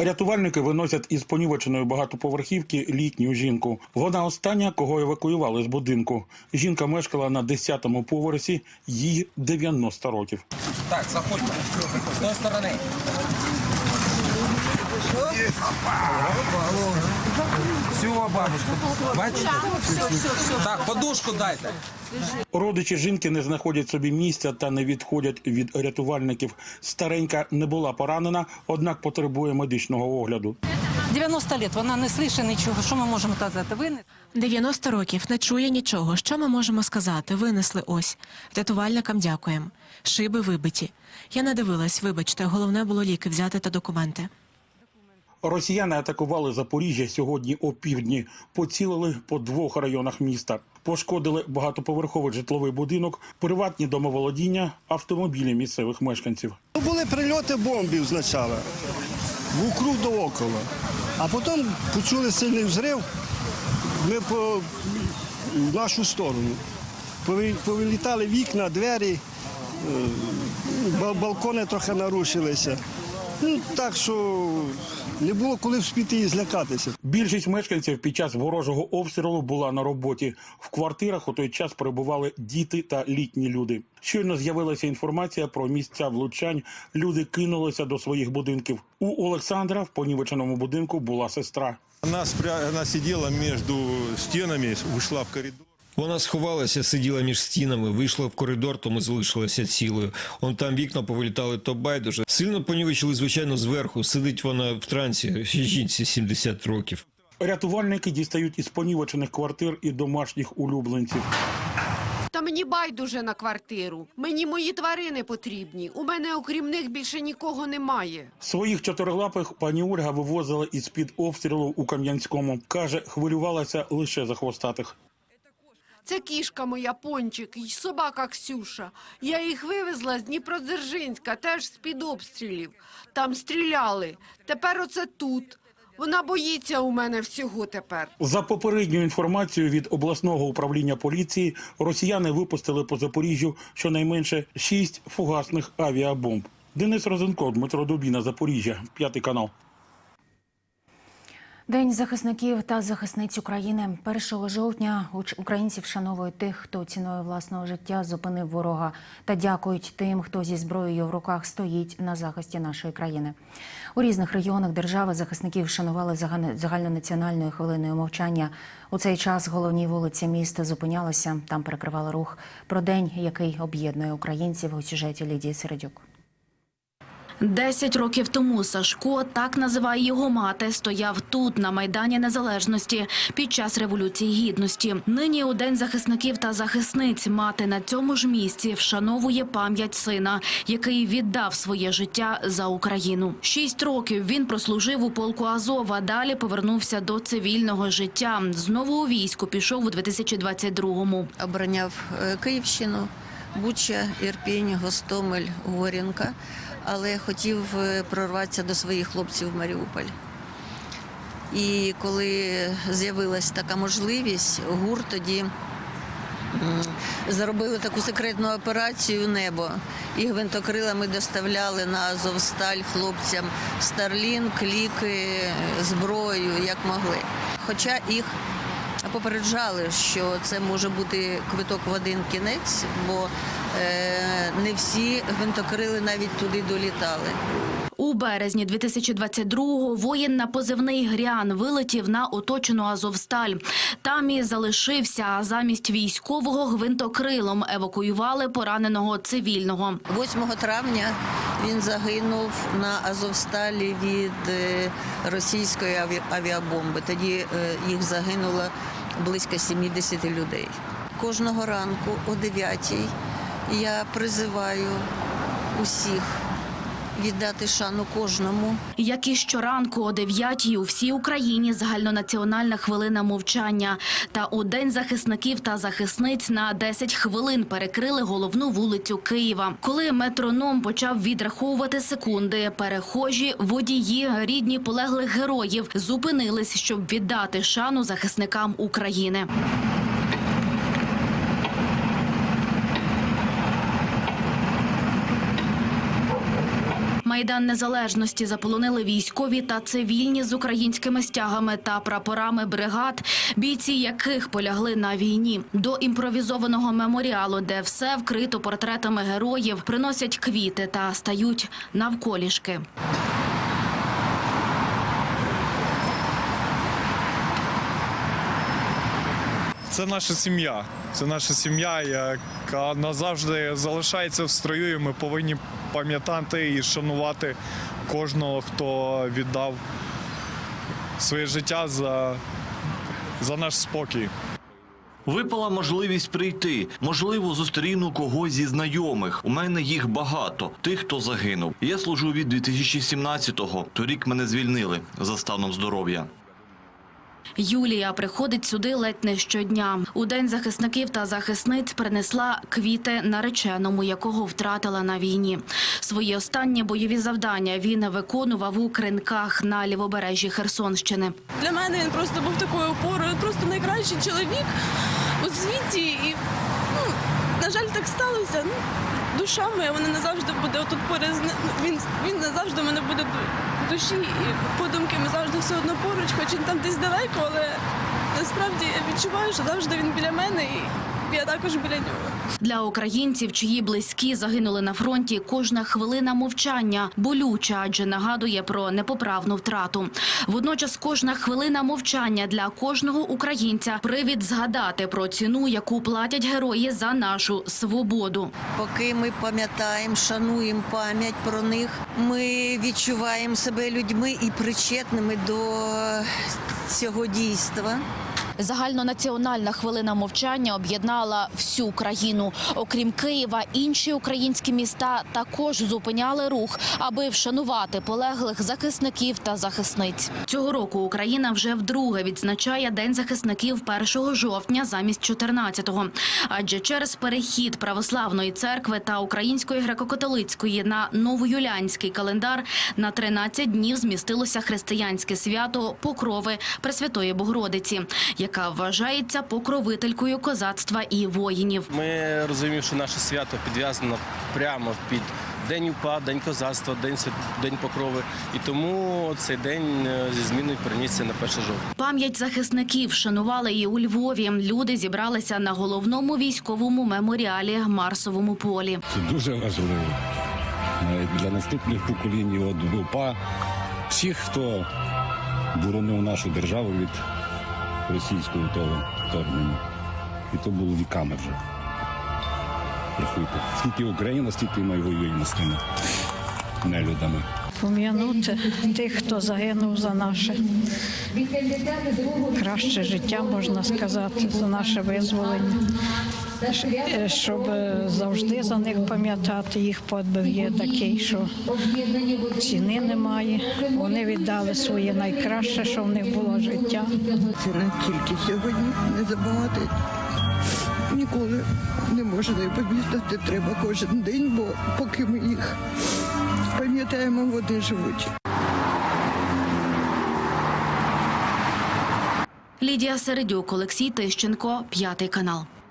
Рятувальники виносять із понівеченої багатоповерхівки літню жінку. Вона остання, кого евакуювали з будинку. Жінка мешкала на 10-му поверсі, їй 90 років. Так, заходьте. З тої сторони. Все, бабушка. Бачите? Так, подушку дайте. Родичі жінки не знаходять собі місця та не відходять від рятувальників. Старенька не була поранена, однак потребує медичного огляду. 90 лет, вона не слыше нічого. Що ми можемо казати? Ви не 90 років не чує нічого. Що ми можемо сказати? Винесли ось. Рятувальникам дякуємо. Шиби вибиті. Я не дивилась, вибачте, головне було ліки взяти та документи. Росіяни атакували Запоріжжя сьогодні о півдні. Поцілили по двох районах міста. Пошкодили багатоповерховий житловий будинок, приватні домоволодіння, автомобілі місцевих мешканців. Ну, Були прильоти бомбів спочатку, вокруг до около. А потім почули сильний взрив, ми по в нашу сторону. Повилітали вікна, двері, е, балкони трохи нарушилися. Ну, так що не було коли вспіти і злякатися. Більшість мешканців під час ворожого обстрілу була на роботі. В квартирах у той час перебували діти та літні люди. Щойно з'явилася інформація про місця влучань. Люди кинулися до своїх будинків. У Олександра в понівеченому будинку була сестра. Она, спря... она сидела между стенами, вышла в коридор. Вона сховалася, сиділа між стінами, вийшла в коридор, тому залишилася цілою. Он там вікна повилітали, то байдуже. Сильно понівечили, звичайно, зверху. Сидить вона в трансі, жінці 70 років. Рятувальники дістають із понівечених квартир і домашніх улюбленців. Та мені байдуже на квартиру. Мені мої тварини потрібні. У мене окрім них більше нікого немає. Своїх чотирилапих пані Ольга вивозила із під обстрілу у Кам'янському. каже, хвилювалася лише за хвостатих. Це кішка моя пончик і собака Ксюша. Я їх вивезла з Дніпродзержинська, теж з-під обстрілів. Там стріляли. Тепер оце тут. Вона боїться у мене всього тепер. За попередньою інформацією від обласного управління поліції, росіяни випустили по Запоріжжю щонайменше шість фугасних авіабомб. Денис Розенко, Дмитро Дубіна, Запоріжжя, п'ятий канал. День захисників та захисниць України 1 жовтня українці вшановують тих, хто ціною власного життя зупинив ворога, та дякують тим, хто зі зброєю в руках стоїть на захисті нашої країни. У різних регіонах держави захисників вшанували загальнонаціональною хвилиною мовчання. У цей час головні вулиці міста зупинялися, там перекривали рух. Про день, який об'єднує українців у сюжеті Лідії Середюк. Десять років тому Сашко, так називає його мати, стояв тут, на Майдані Незалежності, під час Революції Гідності. Нині у День захисників та захисниць мати на цьому ж місці вшановує пам'ять сина, який віддав своє життя за Україну. Шість років він прослужив у полку Азов, а далі повернувся до цивільного життя. Знову у війську пішов у 2022-му. обороняв е, Київщину, Буча, Ірпінь, Гостомель, Горінка, але хотів е, прорватися до своїх хлопців в Маріуполь. І коли з'явилась така можливість, ГУР тоді м, зробили таку секретну операцію Небо. І гвинтокрилами доставляли на Азовсталь хлопцям Старлінк, ліки, зброю, як могли. Хоча їх попереджали, що це може бути квиток в один кінець, бо е, не всі гвинтокрили навіть туди долітали. У березні 2022-го воїн на позивний Грян вилетів на оточену Азовсталь. Там і залишився, а замість військового гвинтокрилом евакуювали пораненого цивільного. 8 травня він загинув на Азовсталі від е, російської авіабомби. Тоді е, їх загинуло близько 70 людей. Кожного ранку о 9 я призиваю усіх віддати шану кожному. Як і щоранку о 9-й у всій Україні загальнонаціональна хвилина мовчання. Та у День захисників та захисниць на 10 хвилин перекрили головну вулицю Києва. Коли метроном почав відраховувати секунди, перехожі, водії, рідні полеглих героїв зупинились, щоб віддати шану захисникам України. Майдан Незалежності заполонили військові та цивільні з українськими стягами та прапорами бригад, бійці яких полягли на війні. До імпровізованого меморіалу, де все вкрито портретами героїв, приносять квіти та стають навколішки. Це наша сім'я. Це наша сім'я, яка назавжди залишається в строю. і Ми повинні пам'ятати і шанувати кожного, хто віддав своє життя за, за наш спокій. Випала можливість прийти. Можливо, зустріну когось зі знайомих. У мене їх багато. Тих, хто загинув. Я служу від 2017-го. Торік мене звільнили за станом здоров'я. Юлія приходить сюди ледь не щодня. У день захисників та захисниць принесла квіти нареченому, якого втратила на війні. Свої останні бойові завдання він виконував у кринках на лівобережжі Херсонщини. Для мене він просто був такою опорою, просто найкращий чоловік у світі. І, ну, на жаль, так сталося. Ну, душа моя, вона не завжди буде отут поряд. Він, він не завжди мене буде душі. І подумки ми завжди все одно поруч, хоч він там десь далеко, але насправді я відчуваю, що завжди він біля мене і я також біля нього. Для українців, чиї близькі загинули на фронті, кожна хвилина мовчання болюча, адже нагадує про непоправну втрату. Водночас, кожна хвилина мовчання для кожного українця привід згадати про ціну, яку платять герої за нашу свободу. Поки ми пам'ятаємо, шануємо пам'ять про них, ми відчуваємо себе людьми і причетними до цього дійства. Загальнонаціональна хвилина мовчання об'єднала всю країну. Окрім Києва, інші українські міста також зупиняли рух, аби вшанувати полеглих захисників та захисниць. Цього року Україна вже вдруге відзначає День захисників 1 жовтня замість 14-го. Адже через перехід православної церкви та української греко-католицької на новоюліанський календар на 13 днів змістилося християнське свято Покрови Пресвятої Богородиці, яка вважається покровителькою козацтва і воїнів. Ми розуміємо, що наше свято підв'язано прямо під День УПА, День козацтва, День, Свят- День Покрови. І тому цей день е, зі зміною перенісся на 1 жовтня. Пам'ять захисників шанували і у Львові. Люди зібралися на головному військовому меморіалі Марсовому полі. Це дуже важливо для наступних поколінь от УПА, всіх, хто боронив нашу державу від російського того вторгнення. І то було віками вже. Рахуйте, скільки Україна, стільки ми воюємо з тими нелюдами. Пом'янути тих, хто загинув за наше краще життя, можна сказати, за наше визволення. Щоб е, завжди за них пам'ятати, їх подбив є такий, що ціни немає. Вони віддали своє найкраще, що в них було життя. Це не тільки сьогодні, не забувати. Ніколи не можна і пам'ятати треба кожен день, бо поки ми їх пам'ятаємо, вони живуть. Лідія Середюк, Олексій Тищенко, п'ятий канал.